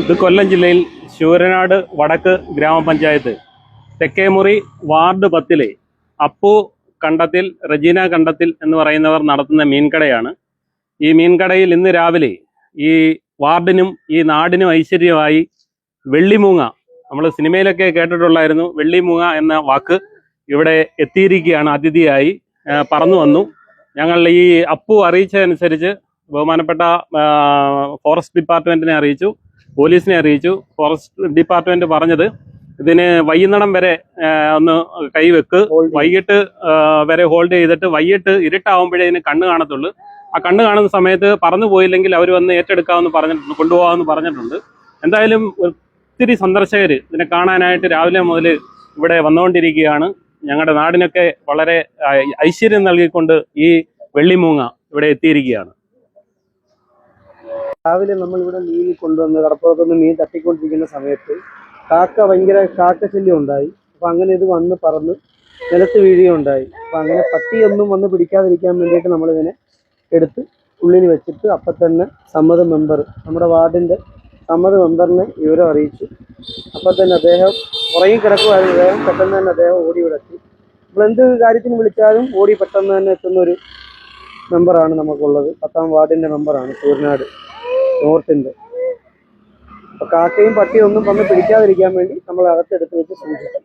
ഇത് കൊല്ലം ജില്ലയിൽ ശൂരനാട് വടക്ക് ഗ്രാമപഞ്ചായത്ത് തെക്കേമുറി വാർഡ് പത്തിലെ അപ്പു കണ്ടത്തിൽ റജീന കണ്ടത്തിൽ എന്ന് പറയുന്നവർ നടത്തുന്ന മീൻകടയാണ്. ഈ മീൻകടയിൽ ഇന്ന് രാവിലെ ഈ വാർഡിനും ഈ നാടിനും ഐശ്വര്യമായി വെള്ളിമൂങ്ങ നമ്മൾ സിനിമയിലൊക്കെ കേട്ടിട്ടുള്ളായിരുന്നു വെള്ളിമൂങ്ങ എന്ന വാക്ക് ഇവിടെ എത്തിയിരിക്കുകയാണ് അതിഥിയായി പറന്നു വന്നു. ഞങ്ങൾ ഈ അപ്പു അറിയിച്ചതനുസരിച്ച് ബഹുമാനപ്പെട്ട ഫോറസ്റ്റ് ഡിപ്പാർട്ട്മെന്റിനെ അറിയിച്ചു. പോലീസിനെ അറിയിച്ചു. ഫോറസ്റ്റ് ഡിപ്പാർട്ട്മെന്റ് പറഞ്ഞത് ഇതിന് വൈകുന്നേരം വരെ ഒന്ന് കൈവെക്ക്. വൈകിട്ട് വരെ ഹോൾഡ് ചെയ്തിട്ട് വൈകിട്ട് ഇരുട്ടാവുമ്പോഴേ ഇതിന് കണ്ണ് കാണത്തുള്ളൂ. ആ കണ്ണ് കാണുന്ന സമയത്ത് പറന്നു പോയില്ലെങ്കിൽ അവർ വന്ന് ഏറ്റെടുക്കാമെന്ന് പറഞ്ഞിട്ടുണ്ട് കൊണ്ടുപോകാമെന്ന് പറഞ്ഞിട്ടുണ്ട്. എന്തായാലും ഒത്തിരി സന്ദർശകർ ഇതിനെ കാണാനായിട്ട് രാവിലെ മുതൽ ഇവിടെ വന്നുകൊണ്ടിരിക്കുകയാണ്. ഞങ്ങളുടെ നാടിനൊക്കെ വളരെ ഐശ്വര്യം നൽകിക്കൊണ്ട് ഈ വെള്ളിമൂങ്ങ ഇവിടെ എത്തിയിരിക്കുകയാണ്. രാവിലെ നമ്മൾ ഇവിടെ മീൻ കൊണ്ടുവന്ന് കടപ്പുറത്തുനിന്ന് മീൻ തട്ടിക്കൊണ്ടിരിക്കുന്ന സമയത്ത് കാക്ക ഭയങ്കര കാക്ക ശല്യം ഉണ്ടായി. അപ്പൊ അങ്ങനെ ഇത് വന്ന് പറന്ന് നിലത്ത് വീഴുകയുണ്ടായി അപ്പൊ അങ്ങനെ പട്ടിയൊന്നും വന്ന് പിടിക്കാതിരിക്കാൻ വേണ്ടിയിട്ട് നമ്മളിതിനെ എടുത്ത് ഉള്ളിൽ വെച്ചിട്ട് അപ്പം തന്നെ സമ്മത മെമ്പർ നമ്മുടെ വാർഡിന്റെ സമ്മത മെമ്പറിനെ വിവരം അറിയിച്ചു. അപ്പം തന്നെ അദ്ദേഹം ഉറങ്ങി കിടക്കുമായിരുന്നു അദ്ദേഹം പെട്ടെന്ന് തന്നെ അദ്ദേഹം ഓടി ഇവിടെ എത്തി. നമ്മൾ എന്ത് കാര്യത്തിന് വിളിച്ചാലും ഓടി പെട്ടെന്ന് തന്നെ എത്തുന്ന ഒരു മെമ്പറാണ് നമുക്കുള്ളത്. പത്താം വാർഡിന്റെ മെമ്പറാണ് സൂര്യനാട്. നോർത്തിന്റെ അപ്പൊ കാക്കയും പട്ടിയും ഒന്നും വന്ന് പിടിക്കാതിരിക്കാൻ വേണ്ടി നമ്മൾ അകത്തെടുത്ത് വെച്ച് സൂക്ഷിക്കും.